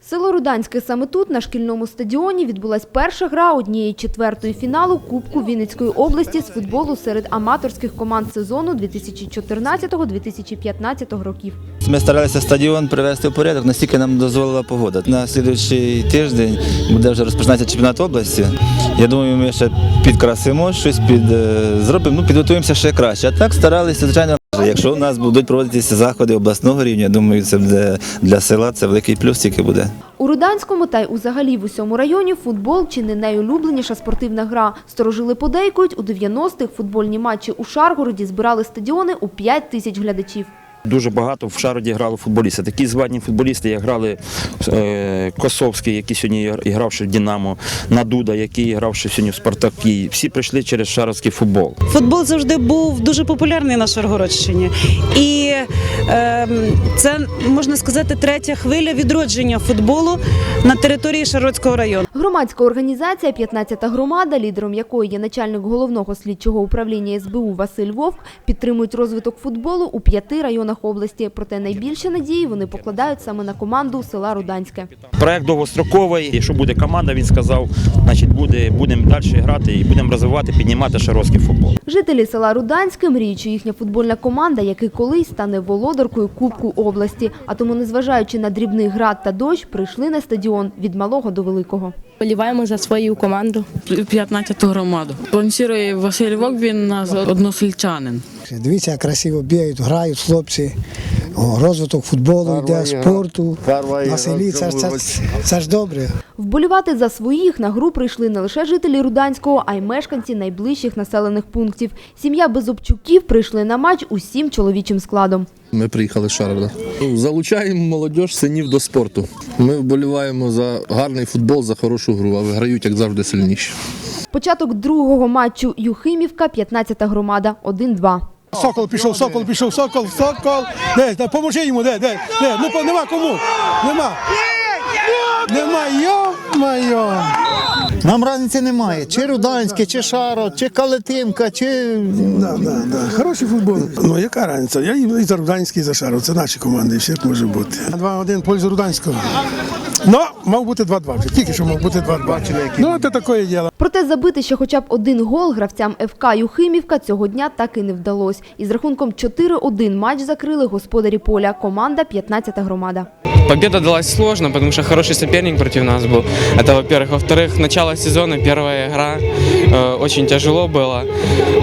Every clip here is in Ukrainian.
Село Руданське саме тут, на шкільному стадіоні, відбулась перша гра однієї четвертої фіналу Кубку Вінницької області з футболу серед аматорських команд сезону 2014-2015 років. Ми старалися стадіон привести в порядок, настільки нам дозволила погода. На слідуючий тиждень буде вже розпочинатися чемпіонат області. Я думаю, ми ще підкрасимо щось, під, е, зробимо, ну, підготуємося ще краще. А так старалися, звичайно, якщо у нас будуть проводитися заходи обласного рівня, думаю, це буде для села це великий плюс тільки буде. У Руданському та й узагалі в усьому районі футбол чи не найулюбленіша спортивна гра. Сторожили подейкують, у 90-х футбольні матчі у Шаргороді збирали стадіони у 5 тисяч глядачів. Дуже багато в Шароді грали футболісти. Такі звані футболісти, як грали е, Косовський, який сьогодні і гравши в Динамо, Надуда, який гравши сьогодні в Спартакі. Всі прийшли через шаровський футбол. Футбол завжди був дуже популярний на Шаргородщині. І ем, це, можна сказати, третя хвиля відродження футболу на території Шаргородського району. Громадська організація «15-та громада, лідером якої є начальник головного слідчого управління СБУ Василь Вовк, підтримують розвиток футболу у п'яти районах області. Проте найбільше надії вони покладають саме на команду села Руданське. Проект довгостроковий. Якщо буде команда, він сказав, значить буде, будемо далі грати і будемо розвивати, піднімати шаровський футбол. Жителі села Руданське мріють, що їхня футбольна команда, який колись стане володаркою Кубку області. А тому, незважаючи на дрібний град та дощ, прийшли на стадіон від малого до великого. Боліваємо за свою команду. 15-ту громаду. Спонсорує Василь Вок, він нас односельчанин. Дивіться, як красиво бігають, грають хлопці. О, розвиток футболу, йде спорту. На селі це, ж- це, ж- це ж добре. Вболівати за своїх на гру прийшли не лише жителі Руданського, а й мешканці найближчих населених пунктів. Сім'я Безобчуків прийшли на матч усім чоловічим складом. Ми приїхали з Шарда. Залучаємо молодь синів до спорту. Ми вболіваємо за гарний футбол, за хорошу гру, а виграють, як завжди, сильніші. Початок другого матчу Юхимівка, 15-та громада, 1-2. Сокол пішов, сокол пішов, сокол, сокол. Де, де, поможи йому, де, де, де. Ну, нема кому. Нема. Нема, йо-майо. Нам разниці немає. Чи Руданське, чи Шаро, чи Калетинка, чи Да, да, да. Хороший футбол. Ну, яка різниця? Я і за Руданський, і за Шаров. Це наші команди, всіх може бути. 2-1 в пользу Руданського. Ну, мав бути 2-2 вже. Тільки що мав бути 2-2. Ну, це таке діло. Проте забити ще хоча б один гол гравцям ФК Юхимівка цього дня так і не вдалось. Із рахунком 4-1 матч закрили господарі поля. Команда 15-та громада. Победа далась сложно, потому что хороший соперник против нас был. Это, во-первых. Во-вторых, начало сезона, первая игра. Э, очень тяжело было.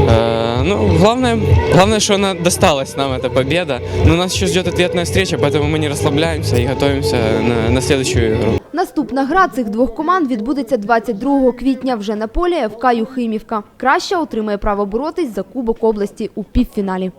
Э, ну, главное, главное, что она досталась нам, эта победа. Но нас еще ждет ответная встреча, поэтому мы не расслабляемся и готовимся на, на следующую игру. Наступна гра цих двох команд відбудеться 22 квітня вже на полі ФК Юхимівка. Краща отримає право боротись за Кубок області у півфіналі.